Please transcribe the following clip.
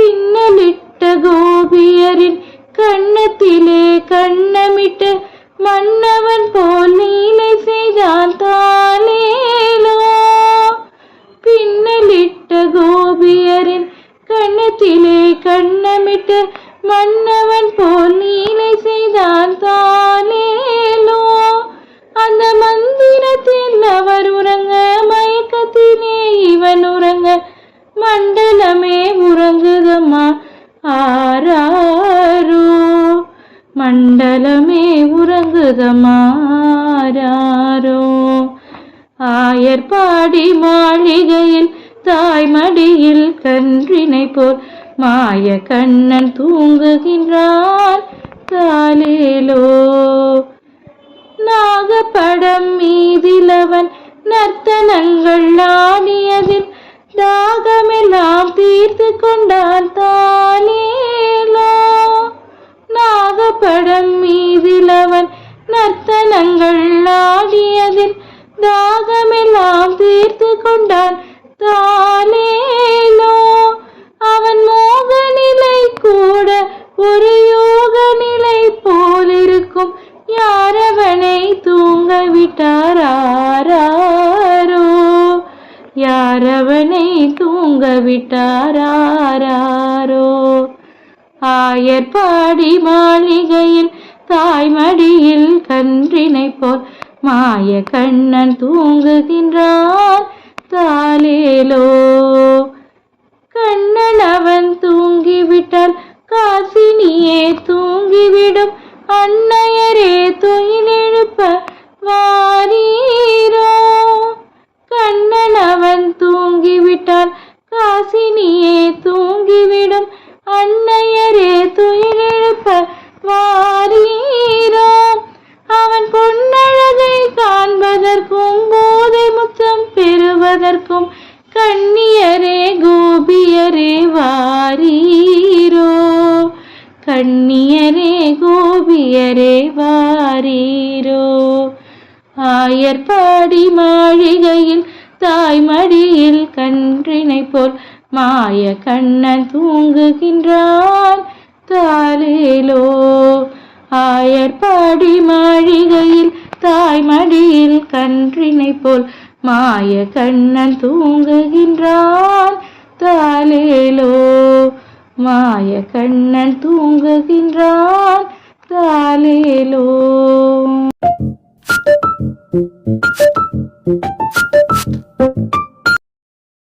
பின்னலிட்ட கோபியரின் கண்ணத்திலே கண்ணமிட்ட மன்னவன் போல் நீலை செய்தான் தானேலோ? பின்னலிட்ட கோபியரின் கண்ணத்திலே கண்ணமிட்ட மன்னவன் போல் நீலை செய்தான் தானேலோ? அந்த மந்திரத்தில் அவர் உறங்க மயக்கத்திலே இவன் உறங்க மண்டலமே உறங்குதம்மா. ஆராரோ? மண்டலமே உறங்குதமாரோ ஆயர்பாடி மாளிகையில் தாய்மடியில் கன்றினை போல் மாய கண்ணன் தூங்குகின்றான் காலேலோ நாகப்படம் மீதிலவன் நர்த்தனங்கள் ஆடியதில் தாகமெல்லாம் தீர்த்து கொண்டான். தானேனோ அவன் மோக நிலை கூட ஒரு யோக நிலை போலிருக்கும். யாரவனை தூங்க விட்டாரோ யாரவனை தூங்க விட்டாரோ ஆயர்பாடி மாளிகையில் தாய்மடியில் கன்றினை போல் மாய கண்ணன் தூங்குகின்றான் தாலேலோ கண்ணன் அவன் தூங்கிவிட்டால் காசினியே தூங்கிவிடும். அன்னையரே துயிலெழுப்ப வாரீரோ. கண்ணன் அவன் தூங்கிவிட்டால் காசினியே கண்ணியரே கோபியரே வாரீரோ. ஆயர்பாடி மாளிகையில் தாய்மடியில் கன்றினை போல் மாய கண்ணன் தூங்குகின்றான் தாலேலோ ஆயர்பாடி மாளிகையில் தாய்மடியில் கன்றினை போல் மாய கண்ணன் தூங்குகின்றான் மாய கண்ணன் தூங்குகின்றான் தாலேலோ